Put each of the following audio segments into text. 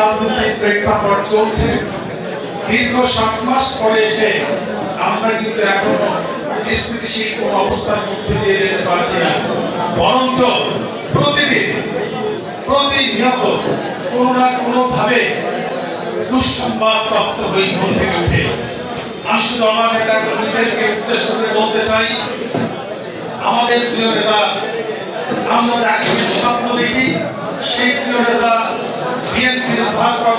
রাজনৈতিক প্রেক্ষাপট চলছে। দীর্ঘ সাত মাস পরে এসে আমরা কিন্তু এখনও স্থিতিশীল কোন অবস্থার মধ্যে দিয়ে যেতে পারছি না। বরঞ্চ প্রতিদিন, প্রতিনিয়ত কোনো না কোনো ভাবে দুঃসংবাদ প্রাপ্ত হই ঘুম থেকে উঠে। আমি শুধু আমার নেতা কর্মীদেরকে উদ্দেশ্য করে বলতে চাই, আমাদের প্রিয় নেতা, আমরা যাকে স্বপ্ন দেখি সেই প্রিয় নেতা বিএনপির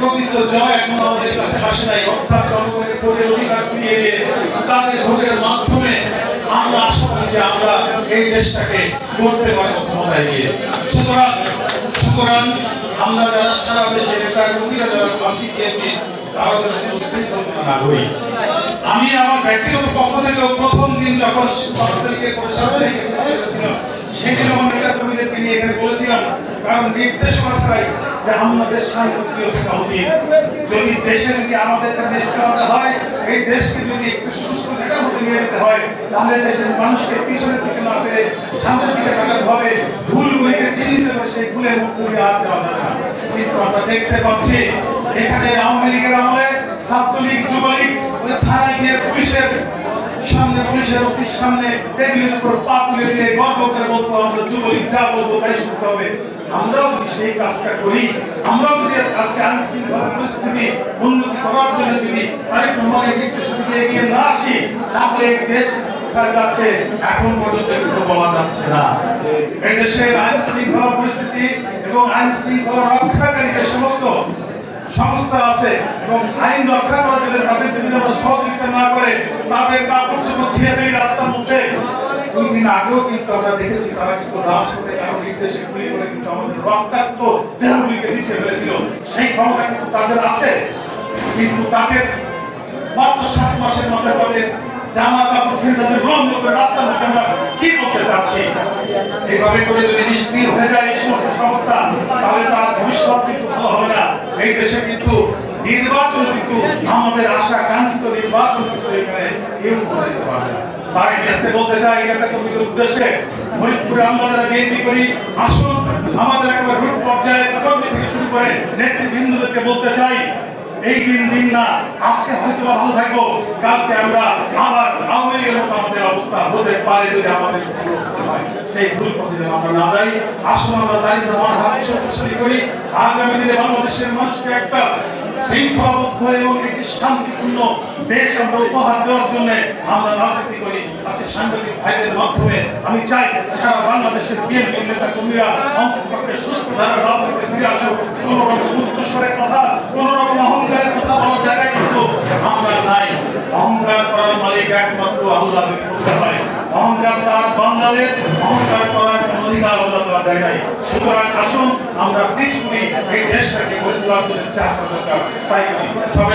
প্রকৃত জয় এখন আমাদের কাছে আসে নাই। অর্থাৎ জনগণের ভোটের অধিকার ফিরিয়ে দিয়ে তাদের ভোটের মাধ্যমে আমরা আশা করি যে আমরা এই দেশটাকে করতে পারব ক্ষমতায় গিয়ে। সুতরাং সুতরাং আমরা যারা সারা দেশে নেতা কর্মীরা, যারা আছি বিএনপি তারা যেন উৎসাহিত না হই আমি আমার ব্যক্তিগত পক্ষ থেকে প্রথম দিন যখন পাঁচ তারিখে পরিচালনা দিন আমার নেতা কর্মীদেরকে নিয়ে এখানে বলেছিলাম, কারণ নির্দেশনা ছাড়াই যে আমাদের শান্তিপ্রিয় থাকা উচিত। যদি দেশে যদি আমাদের দেশ চালাতে হয়, এই দেশকে যদি একটু সুস্থ থাকার মধ্যে নিয়ে যেতে হয়, তাহলে দেশের মানুষকে পিছনের দিকে না ফেলে সামনের দিকে তাকাতে হবে। ভুলগুলিকে চিহ্নিত করে সেই ভুলের মধ্যে দিয়ে আর যাওয়া যাবে না। কিন্তু আমরা দেখতে পাচ্ছি, এখানে আওয়ামী লীগের আমলে ছাত্রলীগ, যুবলীগ থানায় গিয়ে পুলিশের সামনে পুলিশের অফিস সামনে টেবিলের উপর পা তুলে দিয়ে গর্ব করে বলব, আমরা যুবলীগ যা বলব তাই শুনতে হবে। আমরাও যদি সেই কাজটা করি, আমরাও যদি আজকে শৃঙ্খলা পরিস্থিতি উন্নতি করার জন্য যদি তারেক রহমানের নির্দেশনা দিকে এগিয়ে না আসি, তাহলে দেশ যাচ্ছে? এখন পর্যন্ত বলা যাচ্ছে না। যদি আমরা না করে, তাদের কাপড় চোপড় ছিঁড়ে মধ্যে। দুই দিন কিন্তু আমরা দেখেছি তারা কিন্তু কারও করে কিন্তু আমাদের রক্তাক্ত দেহগুলিকে পিছিয়ে ফেলেছিল। সেই ক্ষমতা কিন্তু তাদের আছে। কিন্তু তাদের মাত্র সাত মাসের মধ্যে তাদের জামা কাপড় তাদের রাস্তার মধ্যে আমরা কি করতে চাচ্ছি এইভাবে করে যদি নিষ্ক্রিয় হয়ে যায় এই সমস্ত সংস্থা, তাহলে তার ভবিষ্যৎ কিন্তু ভালো হবে না। এই দেশে কিন্তু নির্বাচন কিন্তু আমাদের আশা কাঙ্ক্ষিত নির্বাচন কিন্তু এখানে কেউ করে দিতে পারবে তাই দেশে বলতে চাই নেতা কর্মীদের উদ্দেশ্যে। ফরিদপুরে আমরা বিএনপি করি, আসুন, আমাদের একবার রুট পর্যায়ে কর্মী থেকে শুরু করে নেতৃবৃন্দদেরকে বলতে চাই এই দিন দিন না, আজকে হয়তো ভালো থাকব, কালকে আমরা আবার আওয়ামী লীগের মতো আমাদের অবস্থা হতে পারে যদি আমাদের সেই ভুল পথে যেন আমরা না যাই। আসুন আমরা দারিদ্র রহমান হাত শক্তিশালী করি। আগামী দিনে বাংলাদেশের মানুষকে একটা শৃঙ্খলাবদ্ধ এবং একটি শান্তিপূর্ণ দেশ আমরা উপহার দেওয়ার জন্য আমরা রাজনীতি করি। আজকে সাংবাদিক ভাইদের মাধ্যমে আমি চাই সারা বাংলাদেশের বিএনপি নেতা কর্মীরা সুস্থ ধারা রাজনীতিতে ফিরে আসুক। রকম উচ্চ স্বরে কথা, কোন কথা বলার কিন্তু আমরা নাই। অহংকার করার মালিক একমাত্র আল্লাহ করতে হয়। অহংকার তার বাংলাদেশ অহংকার করার কোন অধিকার আল্লাহ তারা দেয় নাই। সুতরাং আসুন, আমরা পিছুনি এই দেশটাকে তোলার জন্য চাপ তাই সবাই